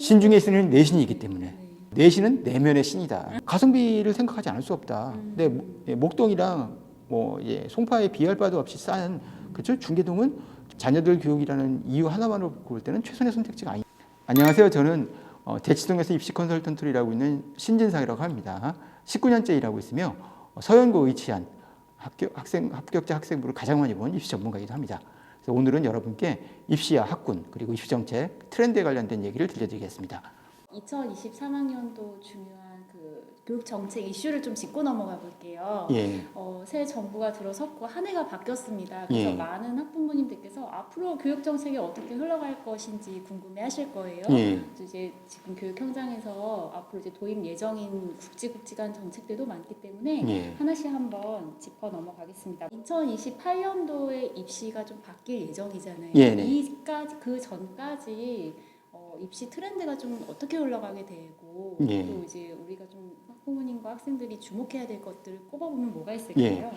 신 중에 쓰는 내신이기 때문에 네. 내신은 내면의 신이다. 가성비를 생각하지 않을 수 없다. 음. 근데 목- 예, 목동이랑 뭐 예, 송파에 비할 바도 없이 싼 그죠? 중계동은 자녀들 교육이라는 이유 하나만으로 볼 때는 최선의 선택지가 아니. 안녕하세요. 저는 어, 대치동에서 입시 컨설턴트를 일하고 있는 신진상이라고 합니다. 19년째 일하고 있으며 어, 서연고 의치한 합격, 학생 합격자 학생부를 가장 많이 본 입시 전문가이기도 합니다. 그래서 오늘은 여러분께 입시와 학군 그리고 입시 정책 트렌드에 관련된 얘기를 들려드리겠습니다. 2023학년도 중요한 그 교육 정책 이슈를 좀 짚고 넘어가 볼게요. 예. 어, 새 정부가 들어섰고 한 해가 바뀌었습니다. 그래서 예. 많은 학부모님들께서 앞으로 교육 정책이 어떻게 흘러갈 것인지 궁금해하실 거예요. 예. 그래서 이제 지금 교육 현장에서 앞으로 이제 도입 예정인 굵직굵직한 정책들도 많기 때문에 예. 하나씩 한번 짚어 넘어가겠습니다. 2028년도에 입시가 좀 바뀔 예정이잖아요. 예, 네. 이까지 그 전까지 어, 입시 트렌드가 좀 어떻게 흘러가게 되고 예. 또 이제 우리가 좀 학부모님과 학생들이 주목해야 될 것들을 꼽아보면 뭐가 있을까요? 예.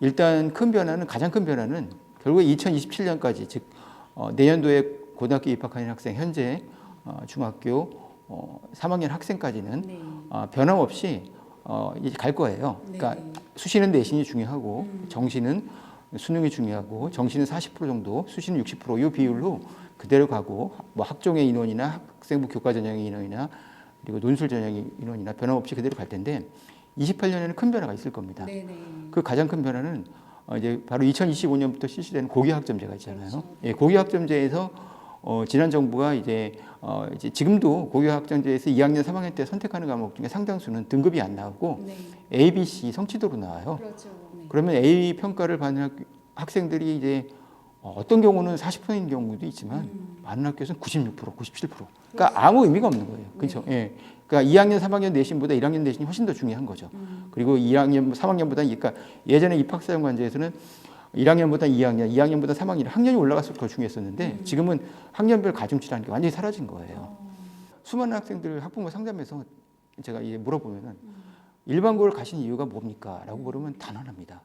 일단 큰 변화는 가장 큰 변화는 결국 2027년까지 즉 어, 내년도에 고등학교 입학하는 학생 현재 어, 중학교 어, 3학년 학생까지는 네. 어, 변함없이 어, 이제 갈 거예요. 네. 그러니까 수시는 내신이 중요하고 음. 정시는 수능이 중요하고 정시는 40% 정도, 수시는 60%이 비율로 그대로 가고 뭐 학종의 인원이나 학생부 교과 전형의 인원이나 그리고 논술 전형의 인원이나 변함없이 그대로 갈 텐데 28년에는 큰 변화가 있을 겁니다. 네네. 그 가장 큰 변화는 어, 이제 바로 2025년부터 실시되는 고교학점제가 있잖아요. 그렇죠. 예, 고교학점제에서 어, 지난 정부가 이제 어, 이제 지금도 고교학점제에서 2학년, 3학년 때 선택하는 과목 중에 상당수는 등급이 안 나오고 네. A, B, C 성취도로 나와요. 그렇죠. 네. 그러면 A 평가를 받는 학- 학생들이 이제 어, 어떤 경우는 40%인 경우도 있지만 음. 많은 학교에서는 96%, 97%. 그러니까 아무 의미가 없는 거예요. 그렇죠? 네. 예. 그러니까 2학년, 3학년 내신보다 1학년 내신이 훨씬 더 중요한 거죠. 음. 그리고 2학년, 3학년보다 그러니까 예전에 입학사정 관제에서는 1학년보다 2학년, 2학년보다 3학년, 학년이 올라갈수록 더 중요했었는데 음. 지금은 학년별 가중치라는 게 완전히 사라진 거예요. 어. 수많은 학생들 학부모 상담에서 제가 이제 물어보면은 음. 일반고를 가신 이유가 뭡니까? 라고 물으면 단 하나입니다.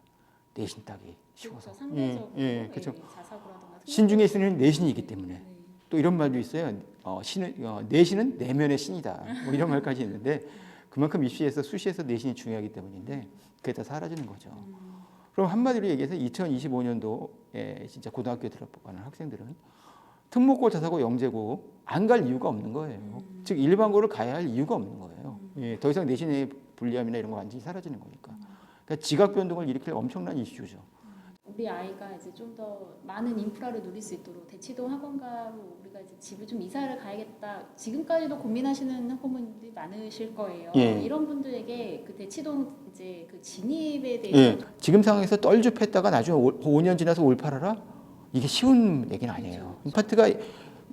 내신 따기 쉬워서. 그렇죠. 예, 예, 그렇죠. 신중에 쓰는 내신이기 때문에 네. 또 이런 말도 있어요. 어, 신은, 어, 내신은 내면의 신이다. 뭐 이런 말까지 있는데 그만큼 입시에서 수시에서 내신이 중요하기 때문인데 그게 다 사라지는 거죠. 음. 그럼 한마디로 얘기해서 2025년도에 진짜 고등학교에 들어가는 학생들은 특목고, 자사고, 영재고 안 갈 이유가 없는 거예요. 음. 즉 일반고를 가야 할 이유가 없는 거예요. 예, 더 이상 내신의 불리함이나 이런 거 완전히 사라지는 거니까. 그러니까 지각 변동을 일으킬 엄청난 이슈죠. 우리 아이가 이제 좀 더 많은 인프라를 누릴 수 있도록 대치동 학원가로 우리가 이제 집을 좀 이사를 가야겠다. 지금까지도 고민하시는 학부모님들이 많으실 거예요. 예. 이런 분들에게 그 대치동 이제 그 진입에 예, 대해서 지금 상황에서 떨줍했다가 나중에 올- 5년 지나서 올 팔아라? 이게 쉬운 얘기는 아니에요. 아파트가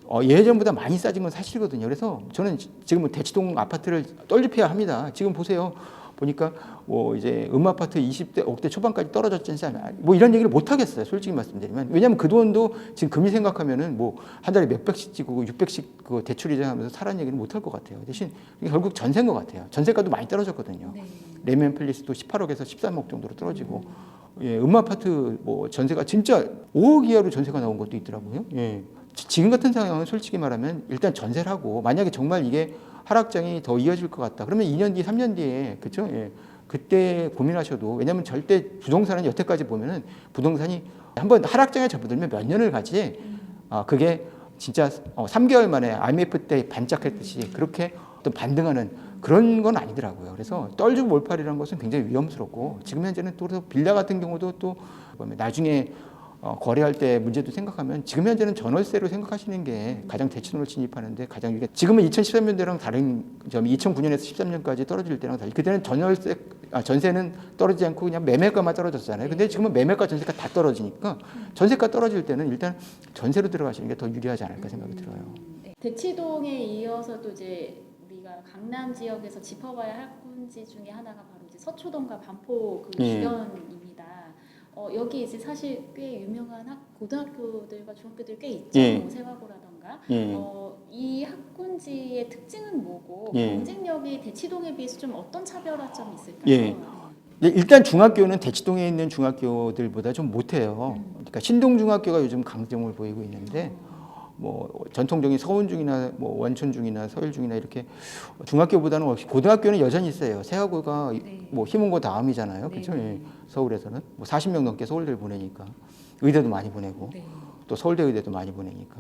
어, 예전보다 많이 싸진 건 사실이거든요. 그래서 저는 지- 지금은 대치동 아파트를 떨줍해야 합니다. 지금 보세요. 보니까 뭐 이제 음아파트 20대 억대 초반까지 떨어졌지 않습니까? 뭐 이런 얘기를 못 하겠어요. 솔직히 말씀드리면. 왜냐하면 그 돈도 지금 금리 생각하면은 뭐 한 달에 몇 백씩 찍고 600씩 그 대출이자 하면서 사라는 얘기는 못 할 것 같아요. 대신 결국 전세인 것 같아요. 전세가도 많이 떨어졌거든요. 네. 레미안 팰리스도 18억에서 13억 정도로 떨어지고 예, 음아파트 뭐 전세가 진짜 5억 이하로 전세가 나온 것도 있더라고요. 예. 지- 지금 같은 상황은 솔직히 말하면 일단 전세를 하고 만약에 정말 이게 하락장이 더 이어질 것 같다. 그러면 2년 뒤, 3년 뒤에 그렇죠? 예. 그때 고민하셔도 왜냐하면 절대 부동산은 여태까지 보면은 부동산이 한번 하락장에 접어들면 몇 년을 가지. 아 그게 진짜 어, 3개월 만에 IMF 때 반짝했듯이 그렇게 어떤 반등하는 그런 건 아니더라고요. 그래서 떨주고 몰팔이라는 것은 굉장히 위험스럽고 지금 현재는 또 빌라 같은 경우도 또 나중에 어, 거래할 때 문제도 생각하면 지금 현재는 전월세로 생각하시는 게 가장 대치돈을 진입하는데 가장 이게 지금은 2013년대랑 다른 점이 2009년에서 13년까지 떨어질 때랑 달리 그때는 전월세 아, 전세는 떨어지지 않고 그냥 매매가만 떨어졌잖아요. 근데 지금은 매매가 전세가 다 떨어지니까 전세가 떨어질 때는 일단 전세로 들어가시는 게 더 유리하지 않을까 생각이 들어요. 음, 네. 대치동에 이어서 또 이제 우리가 강남 지역에서 짚어봐야 할 군지 중에 하나가 바로 이제 서초동과 반포 그 예. 주변입니다. 어, 여기 이제 사실 꽤 유명한 학, 고등학교들과 중학교들 꽤 있죠. 예. 뭐 세화고라던가. 예. 어, 이 학군지의 특징은 뭐고 예. 경쟁력이 대치동에 비해서 좀 어떤 차별화점이 있을까요? 예. 네, 일단 중학교는 대치동에 있는 중학교들보다 좀 못해요. 그러니까 신동중학교가 요즘 강점을 보이고 있는데 뭐 전통적인 서원중이나 뭐 원촌중이나 서울중이나 이렇게 중학교보다는 혹시 고등학교는 여전히 있어요. 세하고가 네. 뭐 희문고 다음이잖아요. 그렇죠? 네. 예. 서울에서는 뭐 40명 넘게 서울대를 보내니까 의대도 많이 보내고 네. 또 서울대 의대도 많이 보내니까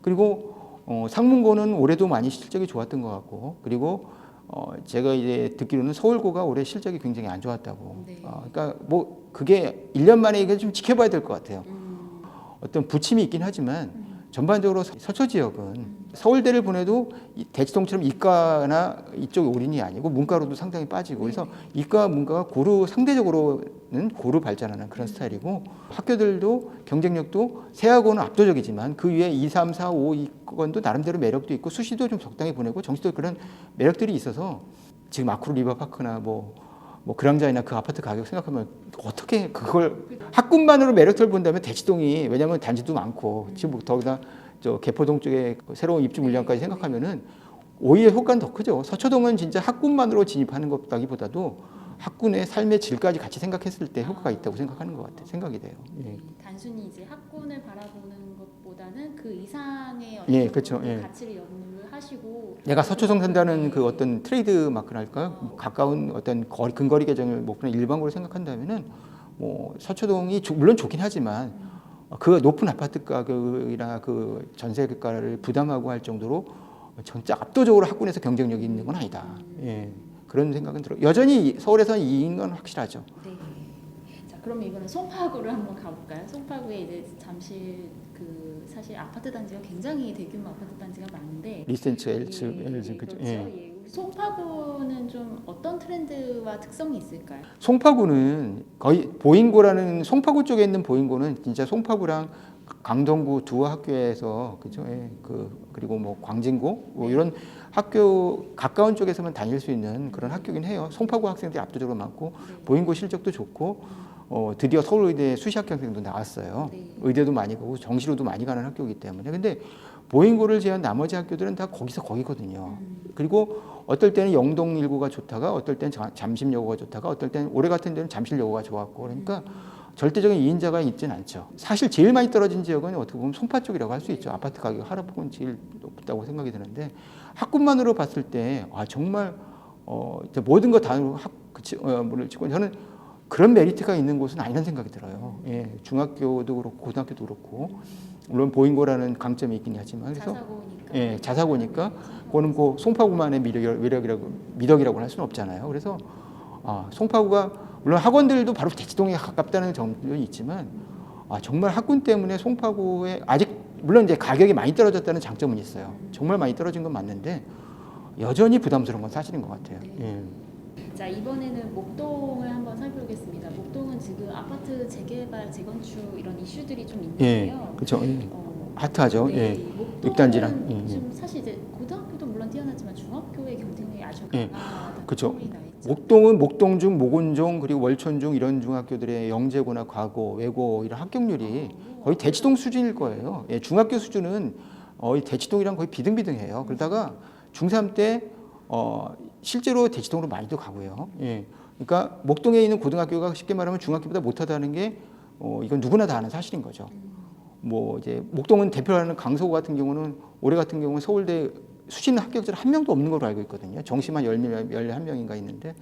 그리고 어, 상문고는 올해도 많이 실적이 좋았던 것 같고 그리고 어, 제가 이제 듣기로는 서울고가 올해 실적이 굉장히 안 좋았다고. 네. 어, 그러니까 뭐 그게 1년 만에 이게 좀 지켜봐야 될 것 같아요. 음, 어떤 부침이 있긴 하지만 음. 전반적으로 서- 서초 지역은 서울대를 보내도 이 대치동처럼 이과나 이쪽 올인이 아니고 문과로도 상당히 빠지고 그래서 이과 문과가 고루 상대적으로는 고루 발전하는 그런 스타일이고 학교들도 경쟁력도 세하고는 압도적이지만 그 위에 2, 3, 4, 5 이건도 나름대로 매력도 있고 수시도 좀 적당히 보내고 정시도 그런 매력들이 있어서 지금 아크로 리버파크나 뭐, 뭐 그랑자이나 그 아파트 가격 생각하면 어떻게 그걸 학군만으로 매력을 본다면 대치동이 왜냐하면 단지도 많고 지금 더구나 저 개포동 쪽에 그 새로운 입주 물량까지 생각하면은 오히려 효과는 더 크죠. 서초동은 진짜 학군만으로 진입하는 것보다기보다도 학군의 삶의 질까지 같이 생각했을 때 효과가 있다고 생각하는 것 같아요. 생각이 돼요. 예. 네, 단순히 이제 학군을 바라보는 것보다는 그 이상의 어떤 예, 그쵸, 예. 가치를 연구를 하시고 내가 서초동 산다는 네. 그 어떤 트레이드 마크랄까요? 가까운 어떤 거리, 근거리 계정을 뭐 그냥 일반적으로 생각한다면은 뭐 서초동이 조- 물론 좋긴 하지만 그 높은 아파트 가격이나 그 전세 가를 부담하고 할 정도로 진짜 압도적으로 학군에서 경쟁력이 있는 건 아니다. 예. 그런 생각은 들어. 여전히 서울에서는 이인 건 확실하죠. 네. 자, 그럼 이번에 송파구를 한번 가볼까요? 송파구에 이제 잠실 그 사실 아파트 단지가 굉장히 대규모 아파트 단지가 많은데 리센츠, 엘츠, 예, 예, 그죠. 그렇죠. 예. 예. 우리 송파구는 좀 어떤 트렌드와 특성이 있을까요? 송파구는 거의 보인고라는 송파구 쪽에 있는 보인고는 진짜 송파구랑 강동구 두 학교에서 그죠? 예, 그 그리고 뭐 광진고 뭐 이런 학교 가까운 쪽에서만 다닐 수 있는 그런 학교긴 해요. 송파구 학생들이 압도적으로 많고 네. 보인고 실적도 좋고 어, 드디어 서울의대 수시학 학생도 나왔어요. 네. 의대도 많이 가고 정시로도 많이 가는 학교이기 때문에 근데 보인고를 제한 나머지 학교들은 다 거기서 거기거든요. 음. 그리고 어떨 때는 영동일고가 좋다가 어떨 때는 자- 잠심여고가 좋다가 어떨 때는 올해 같은 데는 잠실여고가 좋았고 그러니까 절대적인 이인자가 있지는 않죠. 사실 제일 많이 떨어진 지역은 어떻게 보면 송파 쪽이라고 할 수 있죠. 아파트 가격 하락폭은 제일 높다고 생각이 드는데 학군만으로 봤을 때 아, 정말 어, 모든 거다 학, 그치, 어, 물을 치고 저는 그런 메리트가 있는 곳은 아니라는 생각이 들어요. 예, 중학교도 그렇고 고등학교도 그렇고 물론 보인고라는 강점이 있긴 하지만 그래서 자사고니까. 예, 자사고니까 그거는 그 송파구만의 미력, 미력이라고 미덕이라고 할 수는 없잖아요. 그래서 아, 송파구가 물론 학원들도 바로 대치동에 가깝다는 점도 있지만 아, 정말 학군 때문에 송파구에 아직 물론 이제 가격이 많이 떨어졌다는 장점은 있어요. 정말 많이 떨어진 건 맞는데 여전히 부담스러운 건 사실인 것 같아요. 예. 자 이번에는 목동을 한번 살펴보겠습니다. 목동은 지금 아파트 재개발, 재건축 이런 이슈들이 좀 예, 있는데요. 그렇죠. 예. 어, 핫하죠. 네, 예. 육단지랑, 예, 예. 지금 사실 이제 고등학교도 물론 뛰어나지만 중학교의 경쟁력이 아주 예, 있죠. 목동은 목동중, 모군중 그리고 월촌중 이런 중학교들의 영재고나 과고, 외고 이런 합격률이 거의 대치동 수준일 거예요. 예, 중학교 수준은 어, 이 대치동이랑 거의 비등비등해요. 그러다가 중3 때 어, 실제로 대치동으로 많이도 가고요. 예. 그러니까 목동에 있는 고등학교가 쉽게 말하면 중학교보다 못하다는 게 어, 이건 누구나 다 아는 사실인 거죠. 뭐 이제 목동은 대표하는 강서구 같은 경우는 올해 같은 경우는 서울대 수시는 합격자 한 명도 없는 걸로 알고 있거든요. 정시만 10명, 11명인가 있는데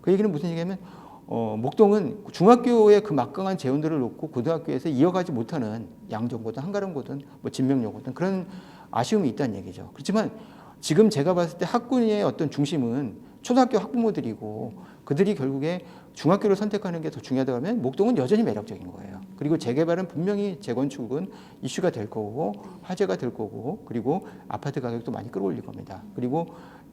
그 얘기는 무슨 얘기냐면 어, 목동은 중학교의 그 막강한 재원들을 놓고 고등학교에서 이어가지 못하는 양정고든 한가람고든 뭐 진명여고든 그런 아쉬움이 있다는 얘기죠. 그렇지만 지금 제가 봤을 때 학군의 어떤 중심은 초등학교 학부모들이고 그들이 결국에 중학교를 선택하는 게 더 중요하다고 하면 목동은 여전히 매력적인 거예요. 그리고 재개발은 분명히 재건축은 이슈가 될 거고 화제가 될 거고 그리고 아파트 가격도 많이 끌어올릴 겁니다. 그리고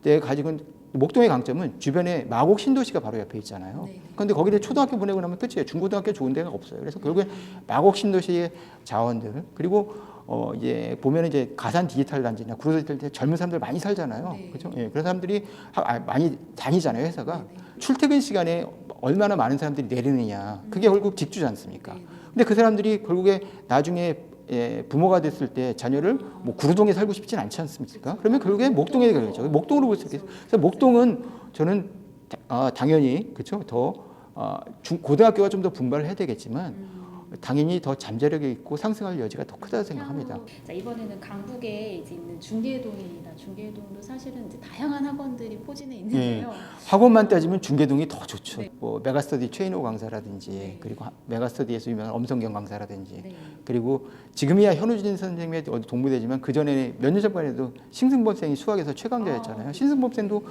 내가 가지고 있는 목동의 강점은 주변에 마곡 신도시가 바로 옆에 있잖아요. 네. 그런데 거기를 초등학교 보내고 나면 끝이에요. 중고등학교 좋은 데가 없어요. 그래서 결국에 마곡 신도시의 자원들 그리고 어 이제 보면 이제 가산 디지털 단지나 구로 디지털 단지 젊은 사람들 많이 살잖아요. 네. 그렇죠? 예, 그런 사람들이 하- 아, 많이 다니잖아요, 회사가. 네, 네. 출퇴근 시간에 얼마나 많은 사람들이 내리느냐. 그게 결국 직주지 않습니까? 네, 네. 근데 그 사람들이 결국에 나중에 예, 부모가 됐을 때 자녀를 뭐 구로동에 살고 싶진 않지 않습니까? 그러면 결국에 목동에 가겠죠. 목동으로 볼 수 있겠어요. 그래서 목동은 저는 다- 아, 당연히 그렇죠. 더 아, 중, 고등학교가 좀 더 분발을 해야 되겠지만 음, 당연히 더 잠재력이 있고 상승할 여지가 더 크다고 생각합니다. 자, 이번에는 강북에 이제 있는 중계동입니다. 중계동도 사실은 이제 다양한 학원들이 포진해 있는데요. 학원만 따지면 중계동이 더 좋죠. 네. 뭐 메가스터디 최인호 강사라든지 네. 그리고 하- 메가스터디에서 유명한 엄성경 강사라든지 네. 그리고 지금이야 현우진 선생님의 어디 동무대지만 그 전에 몇 년 전까지도 신승범생이 수학에서 최강자였잖아요. 아. 신승범생도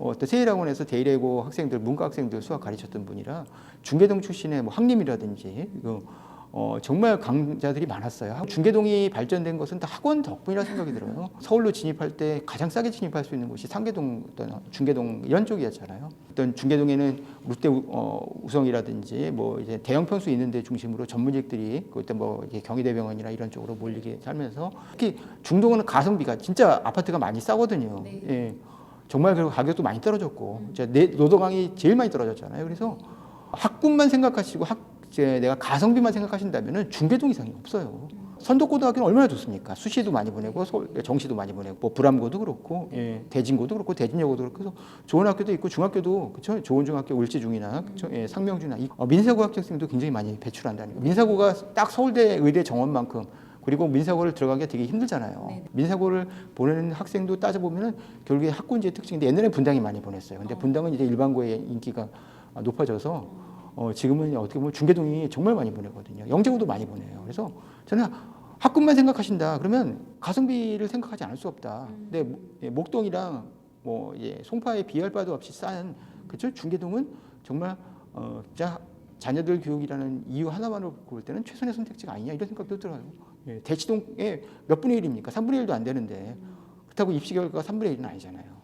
어, 또 세일학원에서 대일외고 학생들, 문과 학생들 수학 가르쳤던 분이라 중계동 출신의 뭐 학림이라든지 이거 어, 정말 강자들이 많았어요. 중계동이 발전된 것은 다 학원 덕분이라 생각이 들어요. 서울로 진입할 때 가장 싸게 진입할 수 있는 곳이 상계동, 어떤 중계동 이런 쪽이었잖아요. 어떤 중계동에는 롯데 우- 어, 우성이라든지 뭐 이제 대형 평수 있는 데 중심으로 전문직들이 그때 뭐 경희대병원이나 이런 쪽으로 몰리게 살면서 특히 중동은 가성비가 진짜 아파트가 많이 싸거든요. 네. 예. 정말 그리고 가격도 많이 떨어졌고 내 노동강이 제일 많이 떨어졌잖아요. 그래서 학군만 생각하시고 학 이제 내가 가성비만 생각하신다면은 중계동 이상이 없어요. 선덕고등학교는 얼마나 좋습니까? 수시도 많이 보내고 서울 정시도 많이 보내고 뭐 불암고도 그렇고 예, 대진고도 그렇고 대진여고도 그렇고 그래서 좋은 학교도 있고 중학교도 그렇죠. 좋은 중학교 울지중이나. 예, 상명중이나 이- 어, 민사고 학생들도 굉장히 많이 배출한다는 거. 민사고가 딱 서울대 의대 정원만큼 그리고 민사고를 들어가기가 되게 힘들잖아요. 네. 민사고를 보내는 학생도 따져보면은 결국에 학군지의 특징인데 옛날에 분당이 많이 보냈어요. 근데 어. 분당은 이제 일반고의 인기가 높아져서 어, 지금은 어떻게 보면 중계동이 정말 많이 보내거든요. 영재고도 많이 보내요. 그래서 저는 학군만 생각하신다. 그러면 가성비를 생각하지 않을 수 없다. 음. 근데 모- 예, 목동이랑 뭐 예, 송파에 비할 바도 없이 싼 그죠? 중계동은 정말 어, 진짜 자녀들 교육이라는 이유 하나만으로 볼 때는 최선의 선택지가 아니냐 이런 생각도 들어요. 예, 대치동에 몇 분의 1입니까? 3분의 1도 안 되는데 그렇다고 입시 결과가 3분의 1은 아니잖아요.